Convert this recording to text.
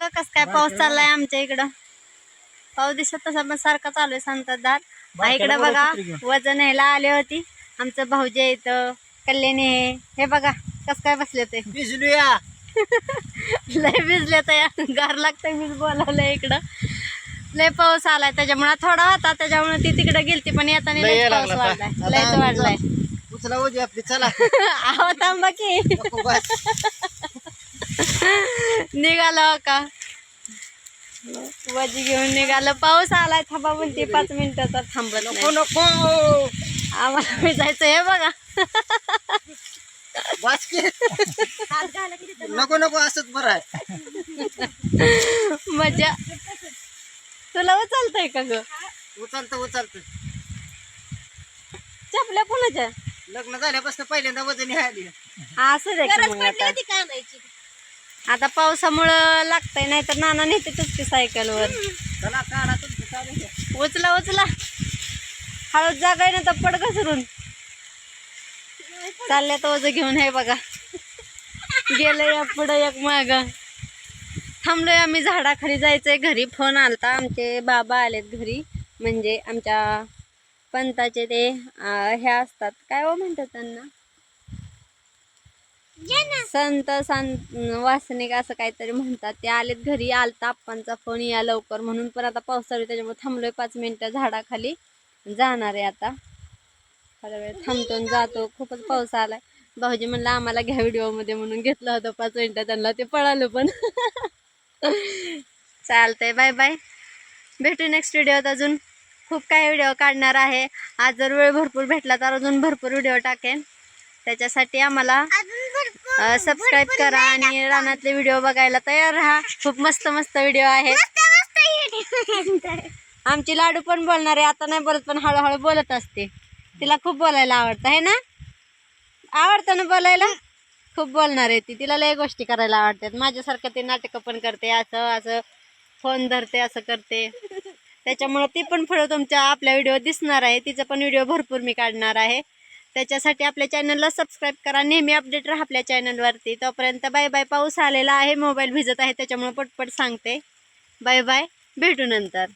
बघा कस काय पाऊस चाललाय आमच्या इकडं. पाऊस दिसत तसा पण सारखा चालू आहे संततधार. इकडं बघा वजन न्यायला आले होती. आमचं भाऊजी आहे इथं कल्याणी आहे. हे बघा कस काय बसले ते. भिजलूया. लय भिजले तर गार लागतंय मीच बोलावलंय इकडं. लय पाऊस आलाय. त्याच्यामुळे थोडा होता. त्याच्यामुळे ती तिकडे गेलती पण येताना लय पाऊस वाढलाय. लयच वाढलाय. उचला उजी आपली. चला. आहो थांबा की. निघालो हो का? वजी घेऊन निघालो. पाऊस आलाय थांबा म्हणते पाच मिनिटं तर थांबत नको नाही. नको आम्हाला भिजायचं हे बघा. नको नको असंच बरं आहे. मजा. तुला उचलतंय का ग? उचलतं उचलतं. चपल्या कोणाच्या लग्न झाल्यापासून पहिल्यांदा वजन आली. असं आता पावसामुळं लागतंय नाही तर नाना नेतेच की सायकलवर. चला काढा तुमचं चालू द्या. उचला उचला. हळद जागाय ना तर पड घसरून. चालल्यात ओझ घेऊन हे बघा. गेलं या पुढं एक माग. थांबलोय आम्ही झाडाखाली जायचंय घरी फोन आलता. आमचे बाबा आलेत घरी. म्हणजे आमच्या पंताचे ते अं, हे असतात. काय हो म्हणतात त्यांना? संत संत वासनिक असं काहीतरी म्हणतात. ते आलेत घरी आलता आप्पांचा फोन या लवकर म्हणून. पण आता आहे, त्याच्यामुळे थांबलोय पाच मिनिटं झाडाखाली. जाणार आहे आता. थोडा वेळ थांबतो जातो. खूपच पाऊस आलाय. भाऊजी म्हणलं आम्हाला घ्या व्हिडिओमध्ये म्हणून घेतलं होतं पाच मिनिटं त्यांना ते पळालं पण. चालतंय बाय बाय भेटू नेक्स्ट व्हिडिओत अजून. खूप काही व्हिडिओ काढणार आहे. आज जर वेळ भरपूर भेटला तर अजून भरपूर व्हिडिओ टाकेन. त्याच्यासाठी आम्हाला सबस्क्राईब करा आणि रानातले व्हिडिओ बघायला तयार राहा. खूप मस्त मस्त व्हिडिओ आहेत. आमची लाडू पण बोलणार आहे. आता नाही बोलत पण हळूहळू बोलत असते. तिला खूप बोलायला आवडतं आहे ना? आवडतं ना बोलायला? खूप बोलणार आहे ती. तिला लय गोष्टी करायला आवडतात. माझ्यासारखं ते नाटकं पण करते. असं असं. फोन धरते असं करते. त्याच्यामुळं ती पण पुढं तुमच्या आपल्या व्हिडिओ दिसणार आहे. तिचा पण व्हिडिओ भरपूर मी काढणार आहे. त्याच्यासाठी आपल्या चॅनलला सबस्क्राईब करा. नेहमी अपडेट राहा आपल्या चॅनलवरती तोपर्यंत बाय बाय पाऊस आलेला आहे मोबाईल भिजत आहे त्याच्यामुळे पटपट सांगते. बाय बाय भेटू नंतर.